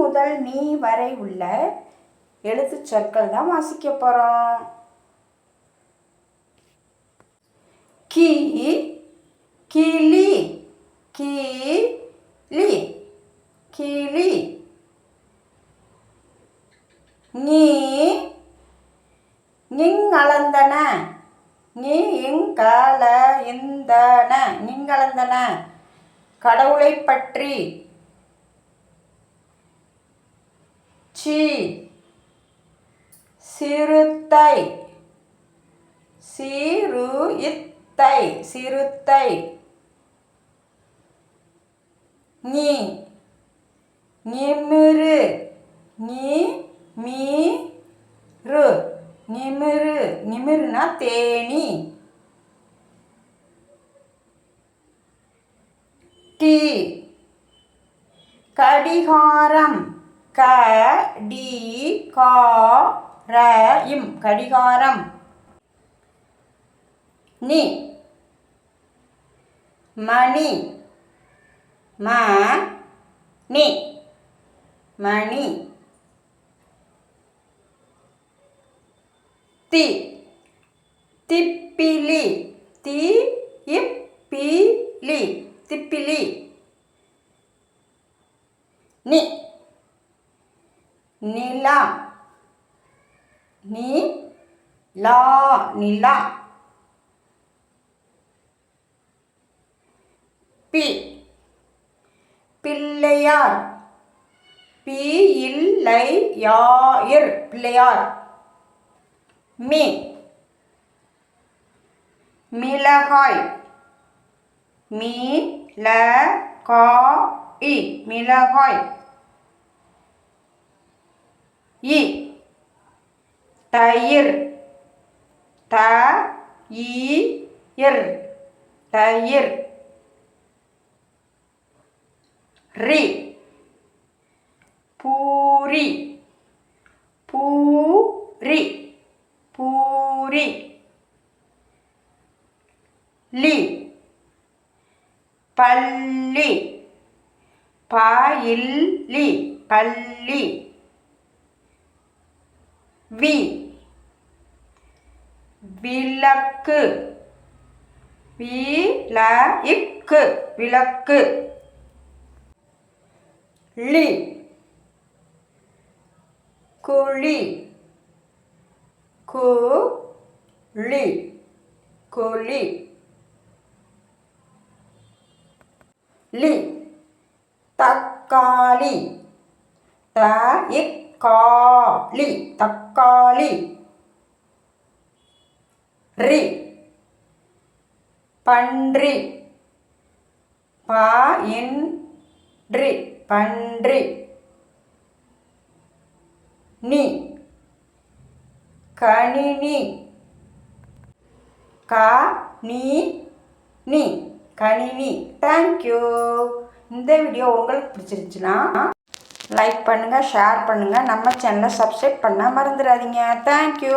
முதல் நீ வரை உள்ள எழுத்து சொற்கள் தான் வாசிக்க போகிறோம் கி கிளி கிளி கிளி நீ நிங்களந்தன நீ இங்கல இந்தன நிங்களந்தன கடவுளை பற்றி சி சிறுத்தை. சிறு இத்தை சிறுத்தை. நீ. நிமிரு நீ மீரு. நிமிரு நிமிருனா தேனி. டி. கடிகாரம். க டி கா ர இம் கடிகாரம். நி மணி ம நி மணி. தி திப்பிலி தி இப்பிலி திப்பிலி. நி. நிலா. நீ லா நிலா. பி. பிள்ளையார். பி இல்லை யாயிர். பிள்ளையார். மீ. மிளகாய். மீ ல கா இ மிளகாய். இ. தயிர். த. இர். தயிர். ரி. பூரி. பூரி. பூரி. லி. பள்ளி பாயில்லி பள்ளி வி. விளக்கு. விளக்கு. விளக்கு. லி. குழி. குழி குழி. லி. தக்காளி. த. இக். காளி தக்காளி. ரி. பன்றி. ப. பன்றி. நீ. கணினி. க. நீ. நீ. கணினி. தேங்க்யூ இந்த வீடியோ உங்களுக்கு பிடிச்சிருந்துச்சுன்னா லைக் பண்ணுங்கள் ஷேர் பண்ணுங்கள் நம்ம சேனலை சப்ஸ்கிரைப் பண்ண மறந்துடாதீங்க தேங்க்யூ